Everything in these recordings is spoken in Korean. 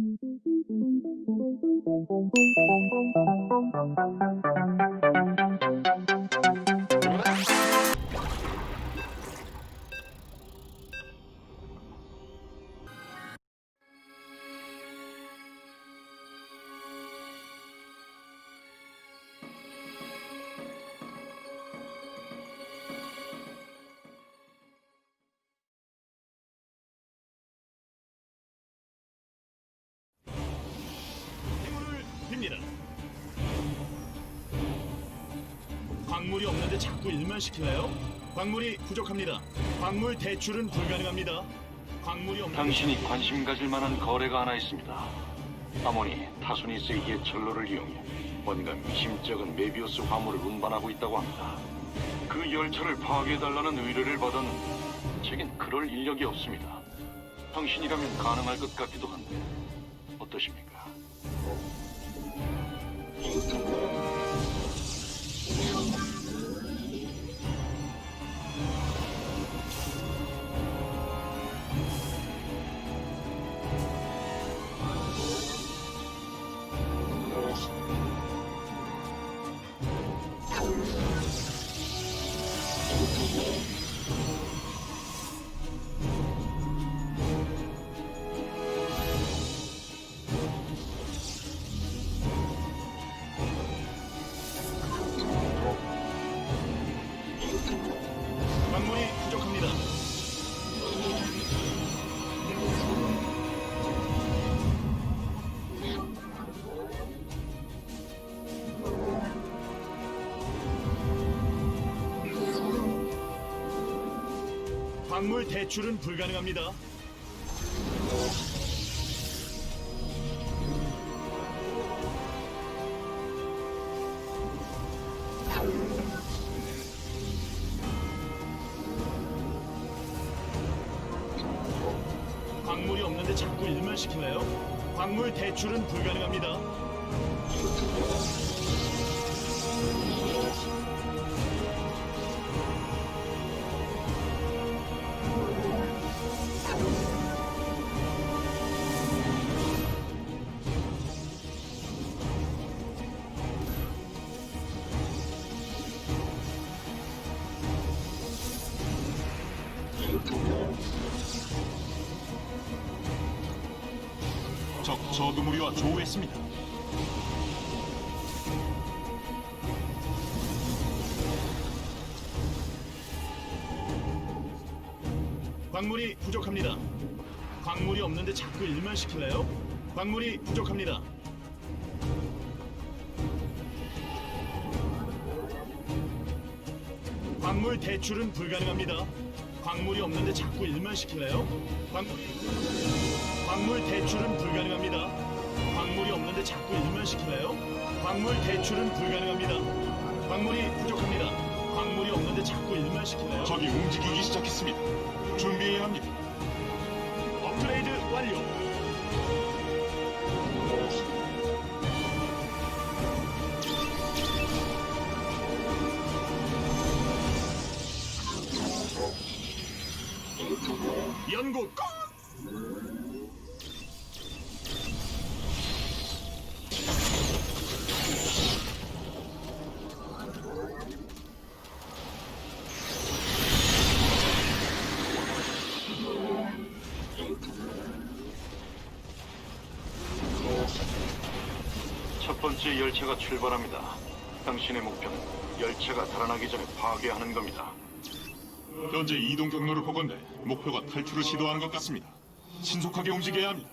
행운 없는데 자꾸 일만 시키나요? 광물이 부족합니다. 광물 대출은 불가능합니다. 광물이 없는 당신이 관심 가질 만한 거래가 하나 있습니다. 아모니 타소니스의 옛 철로를 이용해 뭔가 미심쩍은 메비우스 화물을 운반하고 있다고 합니다. 그 열차를 파괴해달라는 의뢰를 받았는데 제겐 그럴 인력이 없습니다. 당신이라면 가능할 것 같기도 한데 어떠십니까? 광물 대출은 불가능합니다. 광물이 없는데 자꾸 일만 시키나요? 광물 대출은 불가능합니다. 저그무리와 조우했습니다. 광물이 부족합니다. 광물이 없는데 자꾸 일만 시킬래요? 광물이 부족합니다. 광물 대출은 불가능합니다. 광물이 없는데 자꾸 일만 시킬래요? 광물이 광물 대출은 불가능합니다. 광물이 없는데 자꾸 일만 시킬래요? 광물 대출은 불가능합니다. 광물이 부족합니다. 광물이 없는데 자꾸 일만 시킬래요? 적이 움직이기 시작했습니다. 준비해야 합니다. 업그레이드 완료. 연구 끝! 열차가 출발합니다. 당신의 목표는 열차가 달아나기 전에 파괴하는 겁니다. 현재 이동 경로를 보건대 목표가 탈출을 시도하는 것 같습니다. 신속하게 움직여야 합니다.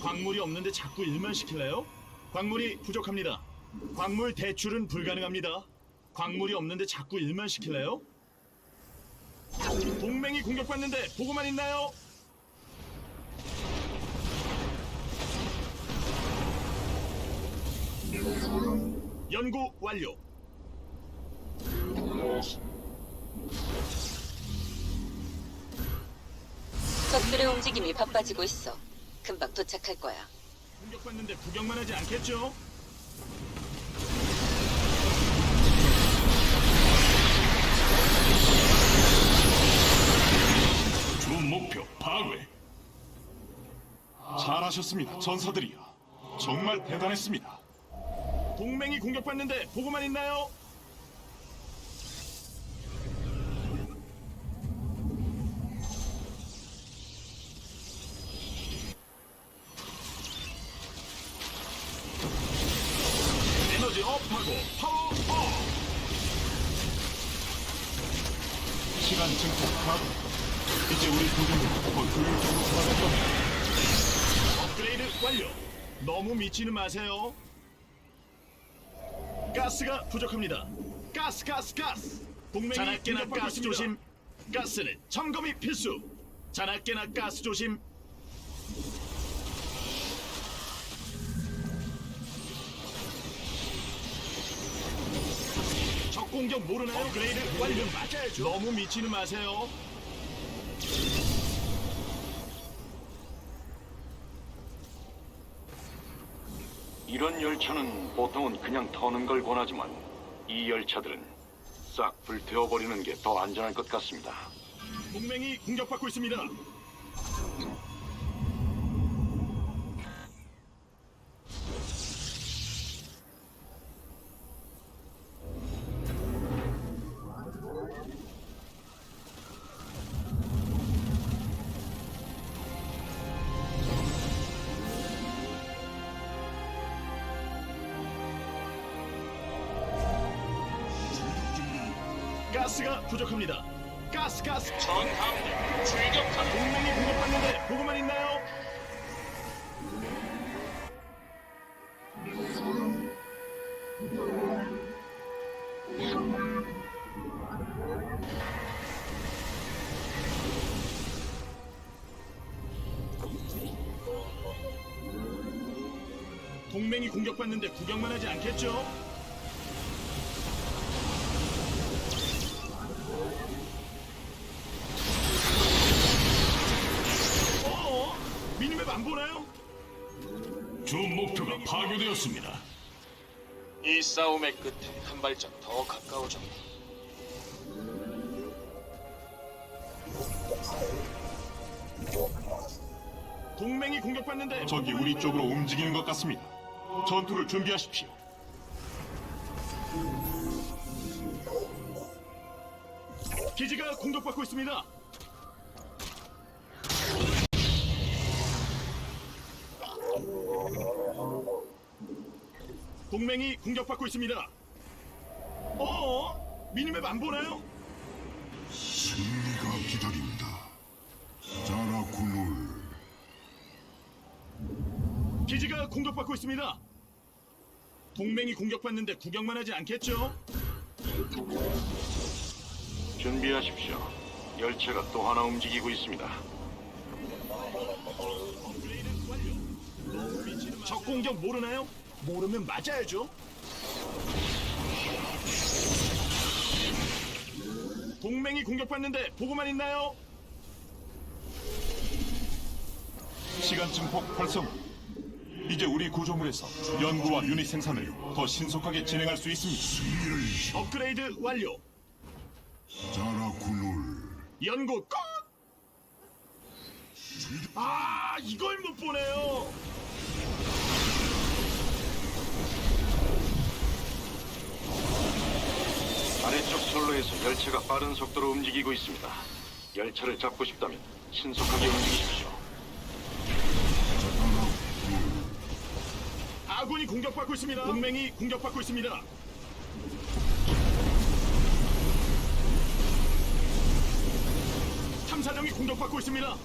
광물이 없는데 자꾸 일만 시킬래요? 광물이 부족합니다. 광물 대출은 불가능합니다. 광물이 없는데 자꾸 일만 시킬래요? 동맹이 공격받는데 보고만 있나요? 연구 완료. 적들의 움직임이 바빠지고 있어. 금방 도착할 거야. 공격받는데 구경만 하지 않겠죠? 대단하셨습니다, 전사들이여. 정말 대단했습니다. 동맹이 공격받는데 보고만 있나요? 에너지 업하고 파워 업! 시간 증폭 가동. 이제 우리 구조물이 더 효율적으로 돌아갈 겁니다. 업그레이드 완료. 너무 미치는 마세요. 가스가 부족합니다. 가스, 가스, 가스. 동맹이 자나깨나 가스 조심. 가스는 점검이 필수. 자나깨나 가스 조심. 적 공격 모르나요? 업그레이드 완료. 너무 미치는 마세요. 이런 열차는 보통은 그냥 터는 걸 권하지만 이 열차들은 싹 불태워버리는 게 더 안전할 것 같습니다. 동맹이 공격받고 있습니다. 가스가 부족합니다. 가스 가스 전 함대 출격하라. 동맹이 공격받는데 보고만 있나요? 동맹이 공격받는데 구경만 하지 않겠죠? 어? 미니 맵 안 보나요? 주 목표가 파괴되었습니다. 이 싸움의 끝에 한 발짝 더 가까워졌다. 동맹이 공격받는데 적이 우리 쪽으로 움직이는 것 같습니다. 전투를 준비하십시오. 기지가 공격받고 있습니다. 동맹이 공격받고 있습니다. 어? 미니맵 안 보나요? 승리가 기다린다. 자라굴룰 기지가 공격받고 있습니다. 동맹이 공격받는데 구경만 하지 않겠죠? 준비하십시오. 열차가 또 하나 움직이고 있습니다. 적 공격 모르나요? 모르면 맞아야죠. 동맹이 공격받는데 보고만 있나요? 시간 증폭 활성. 이제 우리 구조물에서 연구와 유닛 생산을 더 신속하게 진행할 수 있습니다. 업그레이드 완료. 자라굴룰 연구 끝. 아 이걸 못 보네요. 아래쪽 선로에서 열차가 빠른 속도로 움직이고 있습니다. 열차를 잡고 싶다면 신속하게 움직이십시오. 아군이 공격받고 있습니다. 동맹이 공격받고 있습니다. 탐사정이 공격받고 있습니다. 탐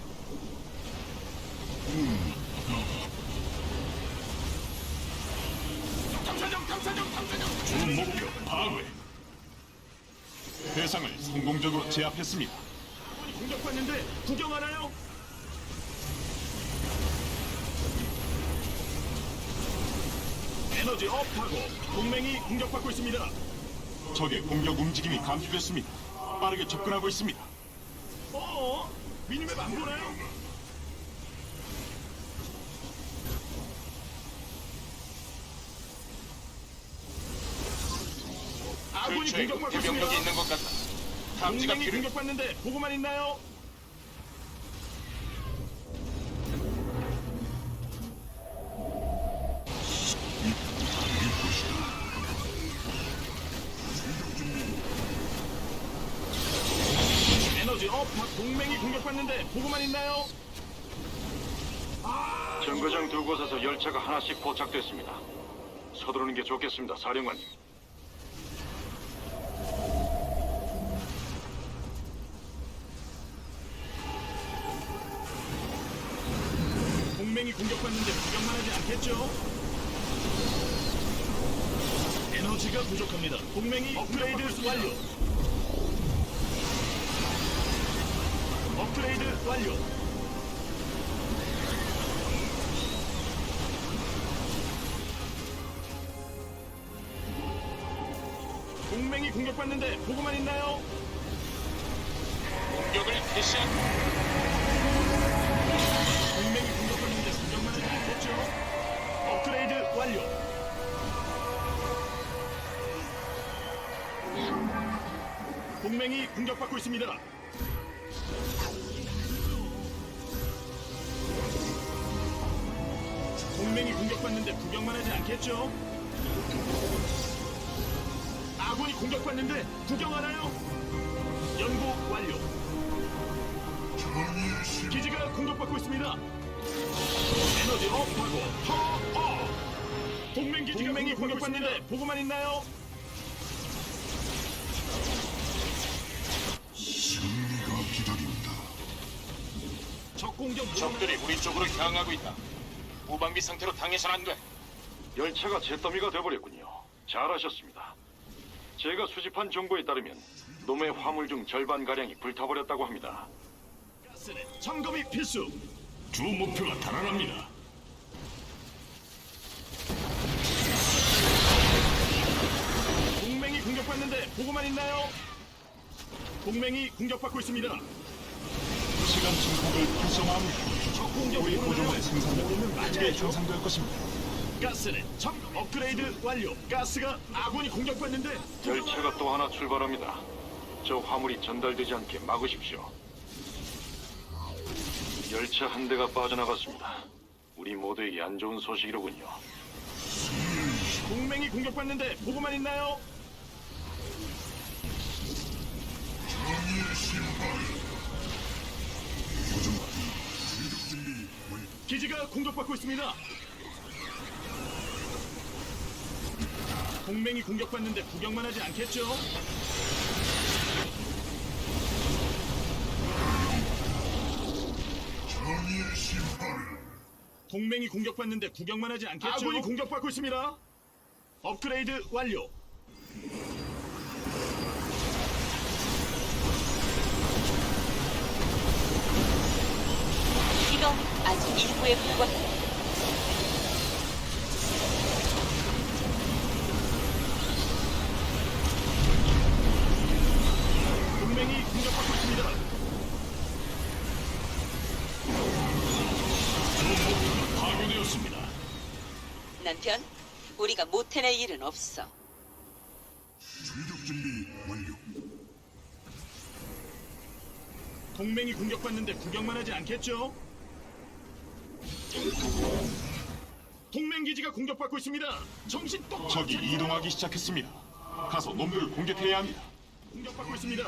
주 목표 파괴. 대상을 성공적으로 제압했습니다. 공격받는데 구경하나요? 에너지 업하고 동맹이 공격받고 있습니다. 적의 공격 움직임이 감지됐습니다. 빠르게 접근하고 있습니다. 어? 미니맵 안 보나요? 근처에 공격 대병력이 있는 것 같다. 탐지가 동맹이 필요. 는데 보고만 있나요? 공격받는데 보고만 있나요? 정거장 두 곳에서 열차가 하나씩 포착됐습니다. 서두르는 게 좋겠습니다, 사령관님. 동맹이 공격받는데 구경만 하지 않겠죠? 에너지가 부족합니다. 동맹이 업그레이드 완료. 업그레이드 완료. 동맹이 공격받는데 보고만 있나요? 공격을 개시한 동맹이 공격받고 있습니다. 동맹이 공격받는데 구경만 하지 않겠죠? 아군이 공격받는데 구경하나요? 연구 완료. 기지가 공격받고 있습니다. 에너지 업하고 파워. 동맹 기지가 동맹이 공격받는데 보고만 있나요? 승리가 기다린다. 적 공격 적들이 우리 쪽으로 향하고 있다. 무방비 상태로 당해선 안 돼. 열차가 잿더미가 돼버렸군요. 잘하셨습니다. 제가 수집한 정보에 따르면 놈의 화물 중 절반 가량이 불타버렸다고 합니다. 가스는 점검이 필수. 주 목표가 달아납니다. 동맹이 공격받는데 보고만 있나요? 동맹이 공격받고 있습니다. 시간 증폭을 활성화합니다. 적 공격 우리? 구조물의 생산력이 크게. 향상될 것입니다. 가스는 점검 업그레이드 완료. 가스가 아군이 공격받는데 열차가 또 하나 출발합니다. 저 화물이 전달되지 않게 막으십시오. 열차 한 대가 빠져나갔습니다. 우리 모두에게 안 좋은 소식이로군요. 동맹이 공격받는데 보고만 있나요? 정의의 신발. 기지가 공격받고 있습니다. 동맹이 공격받는데 구경만 하지 않겠죠? 동맹이 공격받는데 구경만 하지 않겠죠? 아군이 공격받고 있습니다. 업그레이드 완료. 이건 아직 일부에 불과해. 동맹이 공격받고 있습니다. 파괴되었습니다. 남편, 우리가 못 해낼 일은 없어. 출격 준비 완료. 동맹이 공격받는데 구경만 하지 않겠죠? 동맹 기지가 공격받고 있습니다. 정신 똑바로 적이 차리세요. 이동하기 시작했습니다. 가서 놈들을 공격해야 합니다. 공격받고 있습니다.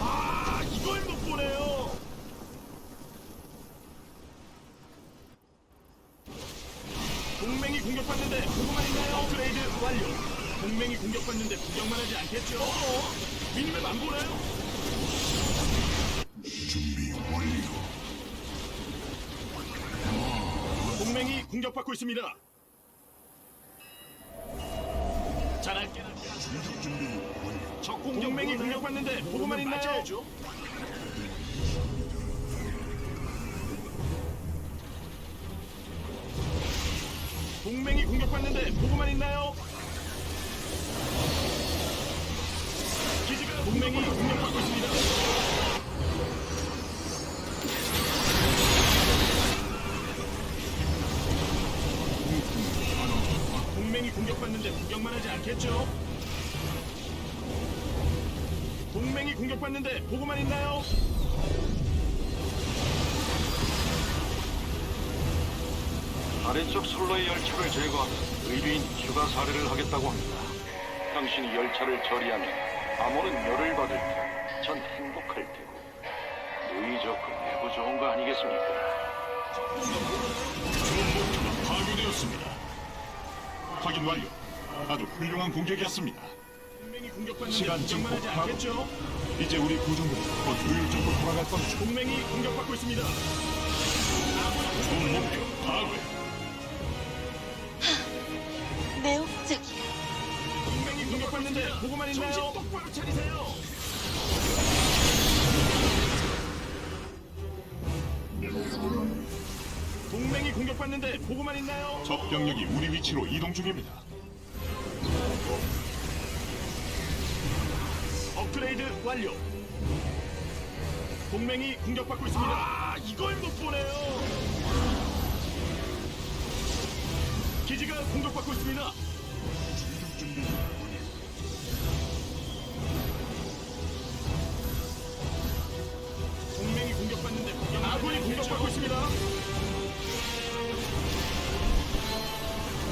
아, 이걸 못 보네요. 동맹이 공격받는데 보고만 있나요? 업그레이드 완료. 동맹이 공격받는데 구경만 하지 않겠죠? 어? 미니맵 안 보나요? 준비 완료. 동맹이 공격받고 있습니다. 잘할게. 출격 준비 완료. 적 공격 동맹이 공격받는데 보고만 있나요? 동맹이 공격받는데 보고만 있나요? 동맹이 공격받고 있습니다. 동맹이 공격받는데 보고만 있나요? 아래쪽 선로의 열차를 제거하면 의뢰인 휴가 사례를 하겠다고 합니다. 당신이 열차를 처리하면 암호는 열을 받을 테고 전 행복할 테고 누이 좋고 매우 좋은 거 아니겠습니까? 목표가 파괴되었습니다. 확인 완료. 아주 훌륭한 공격이었습니다. 동맹이 공격받는데 시간 구경만 증폭 하지 파괴. 않겠죠? 이제 우리 구조물은 더 효율적으로 돌아갈 겁니다. 동맹이 공격받고 있습니다. 본 목표 파괴. 공격받는데 보고만 있나요? 정신 똑바로 차리세요. 동맹이 공격받는데 보고만 있나요? 적 병력이 우리 위치로 이동 중입니다. 업그레이드 완료. 동맹이 공격받고 있습니다. 아, 이걸 못 보네요. 기지가 공격받고 있습니다. 있습니다.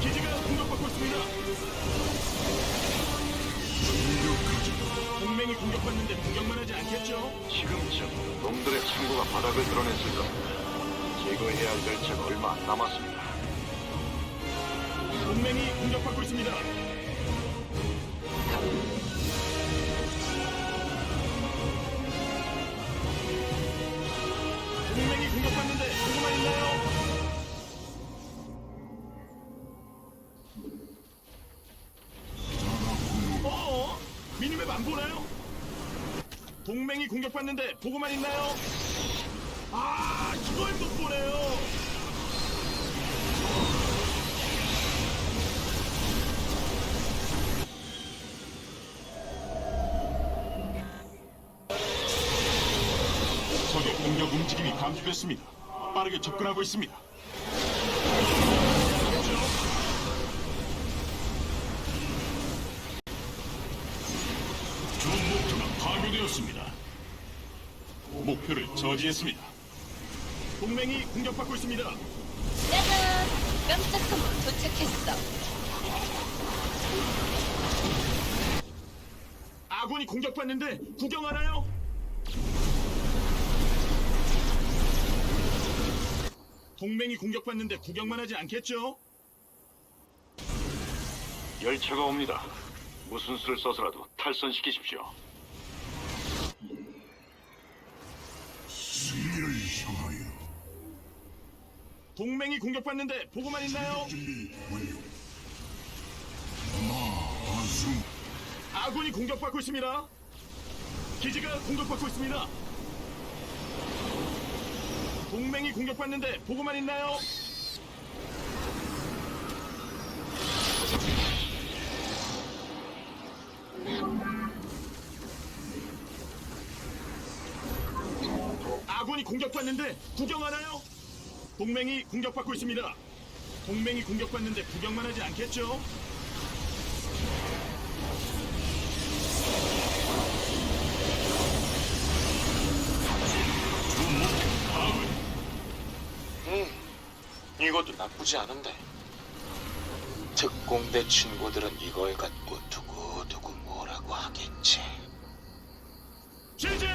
기지가 공격받고 있습니다. 동맹이 공격받는데 구경만 하지 않겠죠? 지금쯤 놈들의 창고가 바닥을 드러냈을 겁니다. 제거해야 할 열차가 얼마 안 남았습니다. 동맹이 공격받고 있습니다. 동맹이 공격받는데 보고만 있나요? 아, 이걸 못 보네요. 적의 공격 움직임이 감지됐습니다. 빠르게 접근하고 있습니다. 주 목표가 파괴되었습니다. 목표를 저지했습니다. 동맹이 공격받고 있습니다. 짜잔! 깜짝 선물 도착했어. 아군이 공격받는데 구경하나요? 동맹이 공격받는데 구경만 하지 않겠죠? 열차가 옵니다. 무슨 수를 써서라도 탈선시키십시오. 동맹이 공격받는데 보고만 있나요? 준비 완료. 마 아숨 아군이 공격받고 있습니다. 기지가 공격받고 있습니다. 동맹이 공격받는데 보고만 있나요? 아군이 공격받는데 구경하나요? 동맹이 공격받고 있습니다. 동맹이 공격받는데 구경만 하지 않겠죠? 이것도 나쁘지 않은데. 특공대 친구들은 이걸 갖고 두고두고 뭐라고 하겠지. 제재